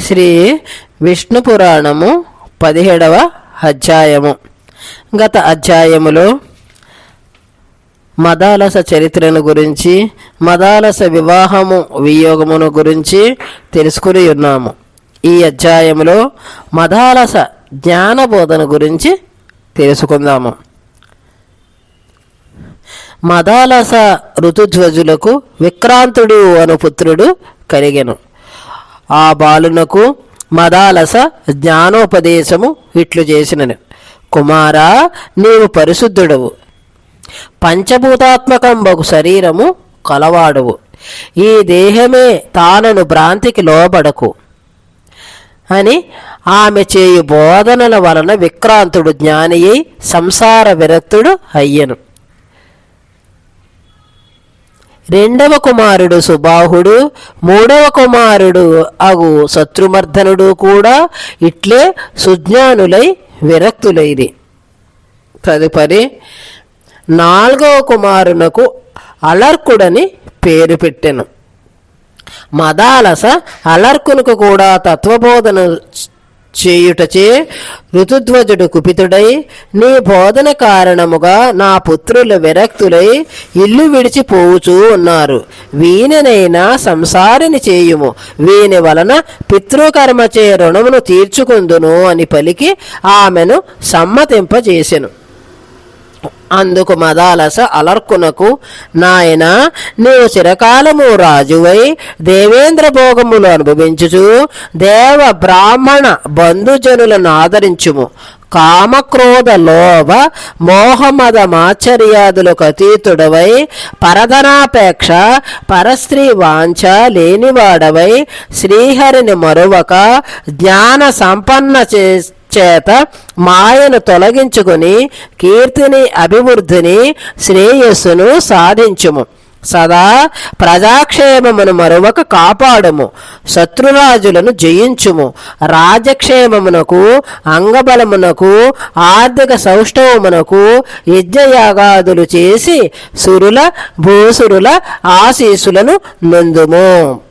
శ్రీ విష్ణు పురాణము పదిహేడవ అధ్యాయము. గత అధ్యాయములో మదాలస చరిత్రను గురించి మదాలస వివాహము వియోగమును గురించి తెలుసుకుని ఉన్నాము. ఈ అధ్యాయములో మదాలస జ్ఞానబోధన గురించి తెలుసుకుందాము. మదాలస ఋతుధ్వజులకు విక్రాంతుడు అను పుత్రుడు కలిగెను. ఆ బాలునకు మదాలస జ్ఞానోపదేశము ఇట్లు చేసినను. కుమారా నీవు పరిశుద్ధుడవు. పంచభూతాత్మకంబగు శరీరము కలవాడువు. ఈ దేహమే తానను భ్రాంతికి లోబడకు. అని ఆమె చేయు బోధనల వలన విక్రాంతుడు జ్ఞాని సంసార విరక్తుడు అయ్యను. రెండవ కుమారుడు సుబాహుడు మూడవ కుమారుడు అగు శత్రుమర్ధనుడు కూడా ఇట్లే సుజ్ఞానులై విరక్తులైది తదుపరి నాలుగవ కుమారునకు అలర్కుడని పేరు పెట్టెను. మదాలస అలర్కునకు కూడా తత్వబోధన చేయుటచే ఋతుధ్వజుడు కుపితుడై నీ బోధన కారణముగా నా పుత్రుల విరక్తులై ఇల్లు విడిచిపోవుచూ ఉన్నారు. వీననైనా సంసారిని చేయుము. వీని వలన పితృకర్మచే రుణమును తీర్చుకుందును అని పలికి ఆమెను సమ్మతింపజేసెను. అందుకు మదాలస అలర్కునకు నాయన నీవు చిరకాలము రాజువై దేవేంద్ర భోగములు అనుభవించుచు దేవ బ్రాహ్మణ బంధుజనులను ఆదరించుము. కామక్రోధ లోభ మోహమద మాచర్యాదులకు అతీతుడవై పరధనాపేక్ష పరస్త్రీ వాంఛ లేనివాడవై శ్రీహరిని మరువక జ్ఞాన సంపన్న చే చేత మాయను తొలగించుకొని కీర్తిని అభివృద్ధిని శ్రేయస్సును సాధించుము. సదా ప్రజాక్షేమమును మరొక కాపాడుము. శత్రురాజులను జయించుము. రాజక్షేమమునకు అంగబలమునకు ఆర్థిక సౌష్ఠవమునకు యజ్ఞయాగాదులు చేసి సురుల భూసురుల ఆశీసులను నందుము.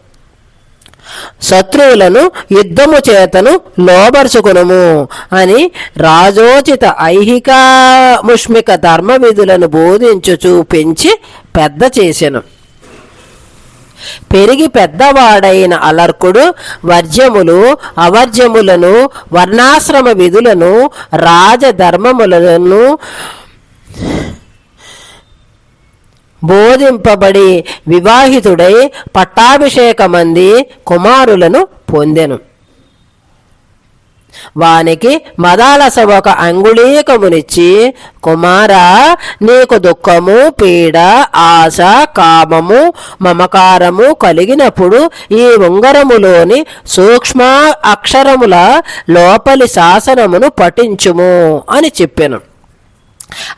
శత్రువులను యుద్ధము చేతను లోబరుచుకునుము అని రాజోచిత ఐహిక ముష్మిక ధర్మ విధులను బోధించుచు పెంచి పెద్ద చేసెను. పెరిగి పెద్దవాడైన అలర్కుడు వర్జ్యములు అవర్జ్యములను వర్ణాశ్రమ విధులను రాజధర్మములను బోధింపబడి వివాహితుడై పట్టాభిషేకమంది కుమారులను పొందెను. వానికి మదాలస ఒక అంగుళీకమునిచ్చి కుమారా నీకు దుఃఖము పీడ ఆశ కామము మమకారము కలిగినప్పుడు ఈ ఉంగరములోని సూక్ష్మ అక్షరముల లోపలి శాసనమును పఠించుము అని చెప్పాను.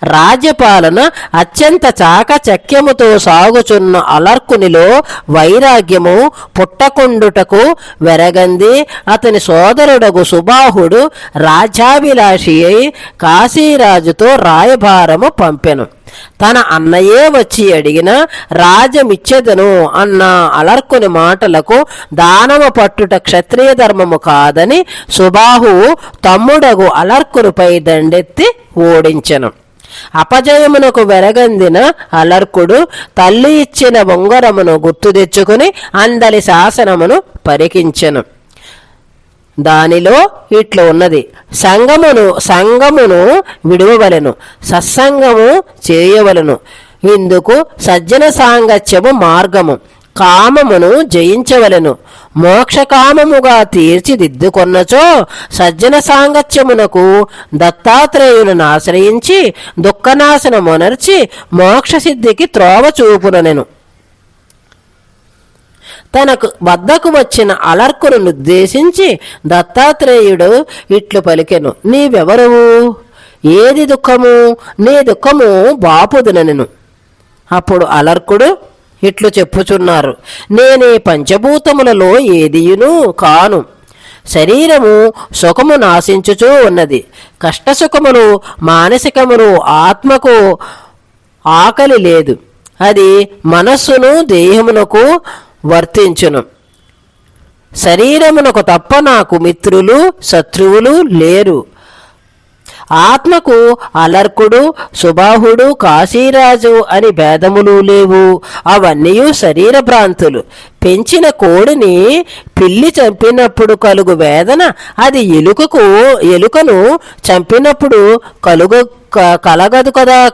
రాజ్యపాలన అత్యంత చాకచక్యముతో సాగుచున్న అలర్కునిలో వైరాగ్యము పుట్టకుండుటకు వెరగంది. అతని సోదరుడగు సుబాహుడు రాజ్యాభిలాషి అయి కాశీరాజుతో రాయభారము పంపెను. తన అన్నయే వచ్చి అడిగిన రాజమిచ్చెదను అన్న అలర్కుని మాటలకు దానవ పట్టుట క్షత్రియ ధర్మము కాదని సుబాహు తమ్ముడగు అలర్కునిపై దండెత్తి ఓడించెను. అపజయమునకు వెరగందిన అలర్కుడు తల్లి ఇచ్చిన ఉంగరమును గుర్తు తెచ్చుకుని అందలి శాసనమును పరికించెను. దానిలో ఇట్లు ఉన్నది. సంగమును సంగమును విడువవలెను సత్సంగము చేయవలను. ఇందుకు సజ్జన సాంగత్యము మార్గము. కామమును జయించవలెను. మోక్షకామముగా తీర్చిదిద్దుకొన్నచో సజ్జన సాంగత్యమునకు దత్తాత్రేయులను ఆశ్రయించి దుఃఖనాశనమునర్చి మోక్షసిద్ధికి త్రోవ చూపుననెను. తనకు వద్దకు వచ్చిన అలర్కును ఉద్దేశించి దత్తాత్రేయుడు ఇట్లు పలికెను నీవెవరువు ఏది దుఃఖము? నీ దుఃఖము బాపుదునెను అప్పుడు అలర్కుడు ఇట్లు చెప్పుచున్నారు నేనే పంచభూతములలో ఏదియును కాను. శరీరము సుఖము నాశించుచూ ఉన్నది. కష్టసుఖములు మానసికములు ఆత్మకు ఆకలి లేదు. అది మనస్సును దేహమునకు వర్తించును. శరీరమునకు తప్ప నాకు మిత్రులు శత్రువులు లేరు. ఆత్మకు అలర్కుడు సుబాహుడు కాశీరాజు అని భేదములు లేవు. అవన్నీ శరీర భ్రాంతులు. పెంచిన కోడిని పిల్లి చంపినప్పుడు కలుగు వేదన అది ఎలుకకు ఎలుకను చంపినప్పుడు కలుగు క- కలగదు కదా.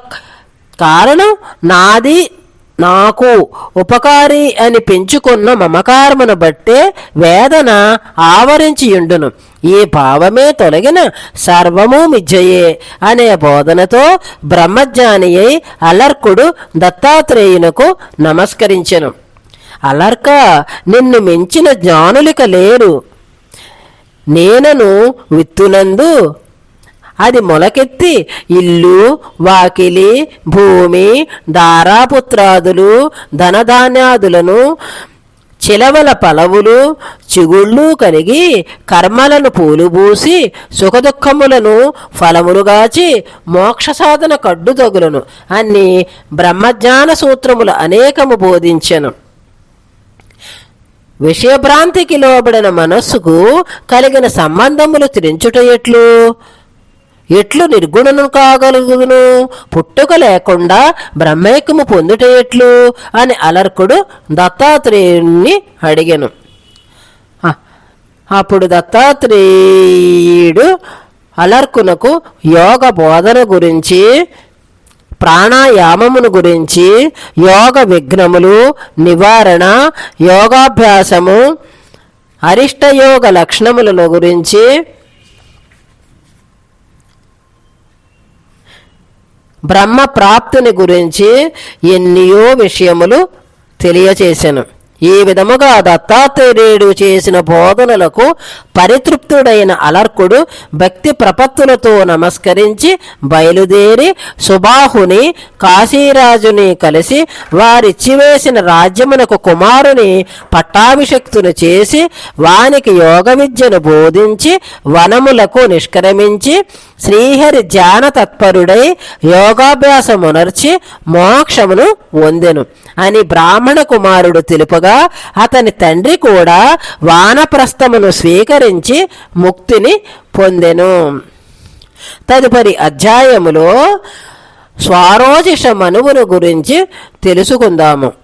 కారణం నాది నాకు ఉపకారి అని పెంచుకున్న మమకారమును బట్టే వేదన ఆవరించి ఉండును ఈ భావమే తొలగిన సర్వము మిథ్యయే అనే బోధనతో బ్రహ్మజ్ఞాని అయి అలర్కుడు దత్తాత్రేయునకు నమస్కరించెను. అలర్క నిన్ను మించిన జ్ఞానులిక లేరు. నేనను విత్తునందు అది మొలకెత్తి ఇల్లు వాకిలి భూమి దారాపుత్రాదులు ధనధాన్యాదులను చిలవల పలవులు చిగుళ్ళు కలిగి కర్మలను పూలుబూసి సుఖదుఖములను ఫలములుగాచి మోక్ష సాధన కడ్డు తగులను అన్ని బ్రహ్మజ్ఞాన సూత్రములు అనేకము బోధించెను. విషయభ్రాంతికి లోబడిన మనస్సుకు కలిగిన సంబంధములు త్రించుట ఎట్లు? ఎట్లు నిర్గుణను కాగలుగును పుట్టుక లేకుండా బ్రహ్మైక్యము పొందుట ఎట్లు? అని అలర్కుడు దత్తాత్రేయుణ్ణి అడిగాను. అప్పుడు దత్తాత్రేయుడు అలర్కునకు యోగ బోధన గురించి ప్రాణాయామమును గురించి యోగ విఘ్నములు నివారణ యోగాభ్యాసము అరిష్టయోగ లక్షణములను గురించి బ్రహ్మ ప్రాప్తిని గురించి ఎన్నియో విషయములు తెలియచేశాను ఈ విధముగా దత్తాత్రేయుడు చేసిన బోధనలకు పరితృప్తుడైన అలర్కుడు భక్తి ప్రపత్తులతో నమస్కరించి బయలుదేరి సుబాహుని కాశీరాజుని కలిసి వారిచ్చివేసిన రాజ్యమునకు కుమారుని పట్టాభిషక్తును చేసి వానికి యోగ విద్యను బోధించి వనములకు నిష్క్రమించి శ్రీహరి ధ్యాన తత్పరుడై యోగాభ్యాసమునర్చి మోక్షమును పొందెను అని బ్రాహ్మణ కుమారుడు తెలుపగా అతని తండ్రి కూడా వానప్రస్థమును స్వీకరించి ముక్తిని పొందెను. తదుపరి అధ్యాయములో స్వారోజిష మనువును గురించి తెలుసుకుందాము.